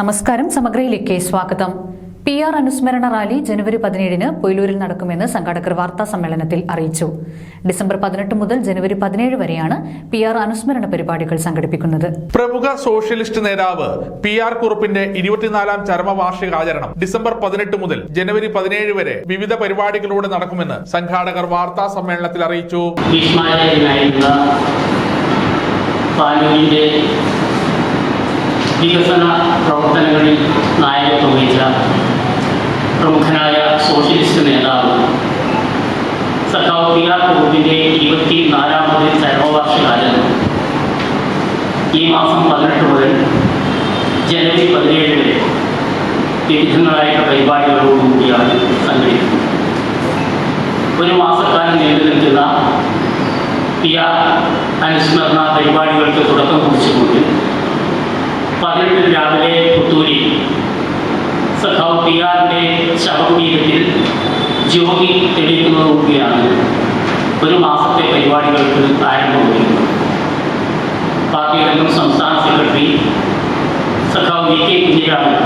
നമസ്കാരം. സമഗ്രയിലേക്ക് സ്വാഗതം. പി ആർ അനുസ്മരണ റാലി ജനുവരി പതിനേഴിന് പൊയിലൂരിൽ നടക്കുമെന്ന് സംഘാടകർ വാർത്താ സമ്മേളനത്തിൽ അറിയിച്ചു. ഡിസംബർ പതിനെട്ട് മുതൽ ജനുവരി പതിനേഴ് വരെയാണ് പി ആർ അനുസ്മരണ പരിപാടികൾ സംഘടിപ്പിക്കുന്നത്. പ്രമുഖ സോഷ്യലിസ്റ്റ് നേതാവ് പി ആർ കുറുപ്പിന്റെ ഇരുപത്തിനാലാം ചരമവാർഷികാചരണം ഡിസംബർ പതിനെട്ട് മുതൽ ജനുവരി പതിനേഴ് വരെ വിവിധ പരിപാടികളിലൂടെ നടക്കുമെന്ന് സംഘാടകർ വാർത്താ സമ്മേളനത്തിൽ അറിയിച്ചു. വികസന പ്രവർത്തനങ്ങളിൽ നായകത്വം വഹിച്ച പ്രമുഖനായ സോഷ്യലിസ്റ്റ് നേതാവ് സഖാവ് പി ആർ കുറുപ്പിന്റെ ഇരുപത്തി നാലാമത് ചരമവാർഷികാലം ഈ മാസം പതിനെട്ട് മുതൽ ജനുവരി പതിനേഴ് വരെ വിവിധങ്ങളായ പരിപാടികളോടുകൂടിയാണ് സംഘടിപ്പിക്കുന്നത്. ഒരു മാസക്കാലം നീണ്ടു നിൽക്കുന്ന പി ആർ അനുസ്മരണ പരിപാടികൾക്ക് തുടക്കം കുറിച്ചുകൊണ്ട് പതിനെട്ടിന് രാവിലെ പുത്തൂരിൽ സഖാവ് പി ആറിന്റെ ശവകുടീരത്തിൽ ജ്യോതി തെളിയിക്കുന്നതോടുകൂടിയാണ് ഒരു മാസത്തെ പരിപാടികൾക്ക് ആരംഭം കുറിക്കുന്നത് പാർട്ടിയുടെ മുൻ സംസ്ഥാന സെക്രട്ടറി സഖാവ് വി കെ കുഞ്ഞിരാമൻ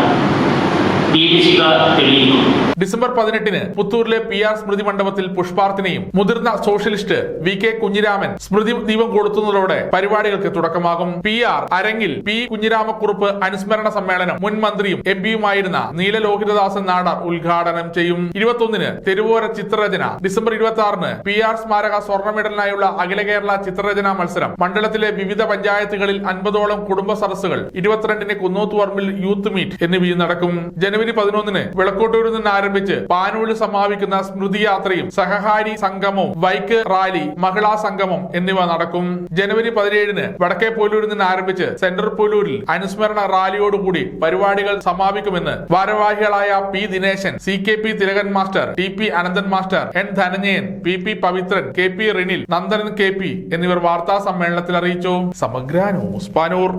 ഡിസംബർ പതിനെട്ടിന് പുത്തൂരിലെ പി ആർ സ്മൃതി മണ്ഡപത്തിൽ പുഷ്പാർത്ഥനയും മുതിർന്ന സോഷ്യലിസ്റ്റ് വി കെ കുഞ്ഞിരാമൻ സ്മൃതി ദീപം കൊളുത്തുന്നതോടെ പരിപാടികൾക്ക് തുടക്കമാകും. P R Arangil P Kunhiramakurup അനുസ്മരണ സമ്മേളനം മുൻ മന്ത്രിയും എം പിയുമായിരുന്ന നീലലോഹിതദാസൻ നാടാർ ഉദ്ഘാടനം ചെയ്യും. ഇരുപത്തൊന്നിന് തെരുവോര ചിത്രരചന. ഡിസംബർ ഇരുപത്തി ആറിന് പി ആർ സ്മാരക സ്വർണ മെഡലിനായുള്ള അഖില കേരള ചിത്രരചനാ മത്സരം. മണ്ഡലത്തിലെ വിവിധ പഞ്ചായത്തുകളിൽ അൻപതോളം കുടുംബ സദസ്സുകൾ ഇരുപത്തിരണ്ടിന് കുന്നോത്തുപറമ്പിൽ യൂത്ത് മീറ്റ് എന്നിവയും നടക്കും. ജനുവരി പതിനൊന്നിന് വിളക്കോട്ടൂരിൽ നിന്ന് ആരംഭിച്ച് പാനൂരിൽ സമാപിക്കുന്ന സ്മൃതി യാത്രയും സഹകാരി സംഗമവും ബൈക്ക് റാലി മഹിളാ സംഗമം എന്നിവ നടക്കും. ജനുവരി പതിനേഴിന് വടക്കേ പോലൂരിൽ നിന്ന് ആരംഭിച്ച് സെൻട്രൽ പോലൂരിൽ അനുസ്മരണ റാലിയോടുകൂടി പരിപാടികൾ സമാപിക്കുമെന്ന് ഭാരവാഹികളായ P Dineshan C K P Thilakan master T P Ananthan master N Dhananjayan P P Pavithran K P Rinil Nandanan K P എന്നിവർ വാർത്താ സമ്മേളനത്തിൽ അറിയിച്ചു. സമഗ്ര ന്യൂസ് പാനൂർ.